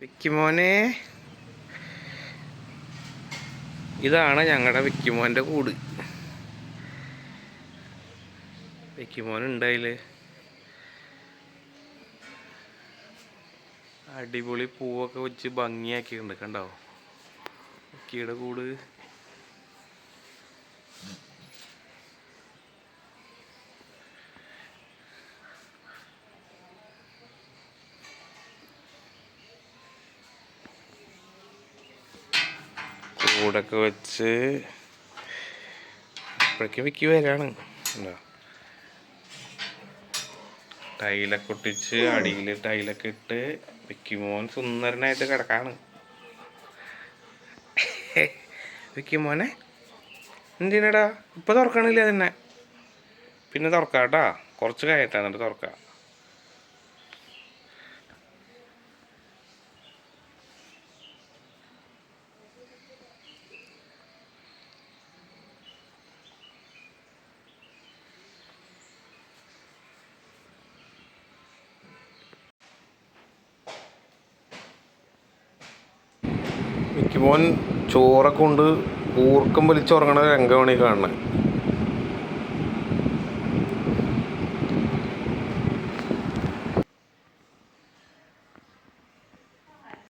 വിക്കിമോനെ ഇതാണ് ഞങ്ങളുടെ വിക്കിമോന്റെ കൂട്. വിക്കിമോൻ ഉണ്ടായിൽ അടിപൊളി പൂവൊക്കെ വെച്ച് ഭംഗിയാക്കിയിട്ടുണ്ട് കണ്ടോ? വിക്കിയുടെ കൂട്. കൂടൊക്കെ വെച്ച് ഇപ്പോഴേക്ക് വിൽക്കി വരാണ്. ടൈലൊക്കെ ഒട്ടിച്ച് അടിയിൽ ടൈലൊക്കെ ഇട്ട് വിക്കിമോൻ സുന്ദരനായിട്ട് കിടക്കാണ്. വിക്കിമോനെ എന്തിനടാ? ഇപ്പൊ തുറക്കണില്ല തന്നെ പിന്നെ തുറക്കാട്ടാ. കുറച്ച് കഴിയട്ടെ എന്നിട്ട് തുറക്കാം. മിക്കുമോൻ ചോറൊക്കെ കൊണ്ട് ഊർക്കം വലിച്ചുറങ്ങണ രംഗമാണ് ഈ കാണുന്നത്.